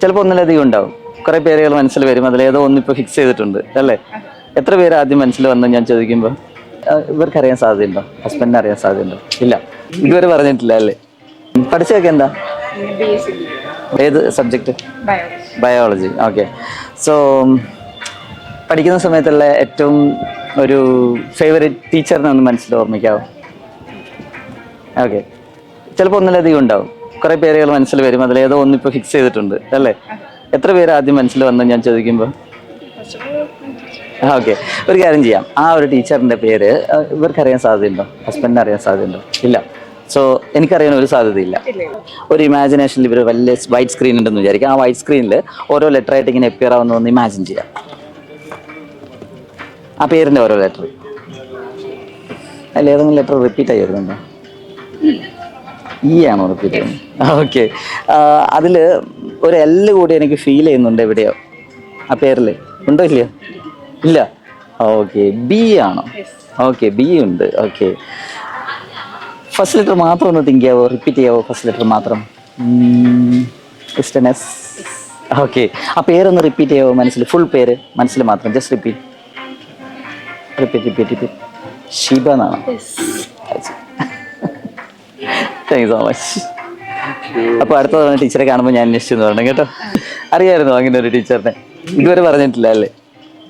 ചിലപ്പോൾ ഒന്നിലധികം ഉണ്ടാവും. കുറെ പേരുകൾ മനസ്സിൽ വരും. അതിലേതോ ഒന്നിപ്പോൾ ഫിക്സ് ചെയ്തിട്ടുണ്ട്. അല്ലേ? എത്ര പേര് ആദ്യം മനസ്സിൽ വന്നു ഞാൻ ചോദിക്കുമ്പോൾ ഇവർക്ക് അറിയാൻ സാധ്യതയുണ്ടോ? ഹസ്ബൻഡിനെ അറിയാൻ സാധ്യതയുണ്ടോ? ഇല്ല. ഇതുവരെ പറഞ്ഞിട്ടില്ല അല്ലേ? പഠിച്ചതൊക്കെ എന്താ? ഏത് സബ്ജക്റ്റ് ബയോളജി ഓക്കെ സോ പഠിക്കുന്ന സമയത്തുള്ള ഏറ്റവും ഒരു ഫേവറേറ്റ് ടീച്ചറിനെ ഒന്ന് മനസ്സിൽ ഓർമ്മിക്കാവോ? ഓക്കെ ചിലപ്പോൾ ഒന്നിലധികം ഉണ്ടാവും. കുറെ പേരുകൾ മനസ്സിൽ വരും. അതിലേതോ ഒന്നിപ്പോൾ ഫിക്സ് ചെയ്തിട്ടുണ്ട്. അല്ലേ? എത്ര പേര് ആദ്യം മനസ്സിൽ വന്നു ഞാൻ ചോദിക്കുമ്പോൾ ഓക്കെ ഒരു കാര്യം ചെയ്യാം. ആ ഒരു ടീച്ചറിന്റെ പേര് ഇവർക്കറിയാൻ സാധ്യതയുണ്ടോ? ഹസ്ബൻഡിന് അറിയാൻ സാധ്യതയുണ്ടോ? ഇല്ല. സോ എനിക്കറിയാൻ ഒരു സാധ്യതയില്ല. ഒരു ഇമാജിനേഷനിൽ ഇവർ വലിയ വൈറ്റ് സ്ക്രീൻ ഉണ്ടെന്ന് വിചാരിക്കും. ആ വൈറ്റ് സ്ക്രീനിൽ ഓരോ ലെറ്റർ ആയിട്ട് ഇങ്ങനെ എപ്പിയർ ആവുന്ന ഒന്ന് ഇമാജിൻ ചെയ്യാം. ആ പേരിന്റെ ഓരോ ലെറ്റർ അതിൽ ഏതെങ്കിലും ലെറ്റർ റിപ്പീറ്റ് ആയി വരുന്നുണ്ടോ? ഈ ആണോ റിപ്പീറ്റ് ഓക്കെ അതിൽ ഒരു എല്ല് കൂടി എനിക്ക് ഫീൽ ചെയ്യുന്നുണ്ട് എവിടെയോ ആ പേരിൽ ഉണ്ടോ ഇല്ല ഇല്ല. ഓക്കെ ബി ആണോ? ഓക്കെ ബി ഉണ്ട്. ഓക്കെ ഫസ്റ്റ് ലെറ്റർ മാത്രം ഒന്ന് തിങ്ക് ചെയ്യാവോ? റിപ്പീറ്റ് ചെയ്യാവോ ഫസ്റ്റ് ലെറ്റർ മാത്രം? ക്രിസ്റ്റനസ് ഓക്കെ ആ പേരൊന്ന് റിപ്പീറ്റ് ചെയ്യാവോ മനസ്സിൽ ഫുൾ പേര് മനസ്സിൽ മാത്രം. Just repeat repeat repeat repeat Shiba എന്നാണ്? താങ്ക് യു സോ മച്ച് അപ്പോൾ അടുത്ത തവണ ടീച്ചറെ കാണുമ്പോൾ ഞാൻ അന്വേഷിച്ചെന്ന് പറഞ്ഞു കേട്ടോ. അറിയായിരുന്നു അങ്ങനെ ഒരു ടീച്ചറിനെ? ഇതുവരെ പറഞ്ഞിട്ടില്ല അല്ലേ?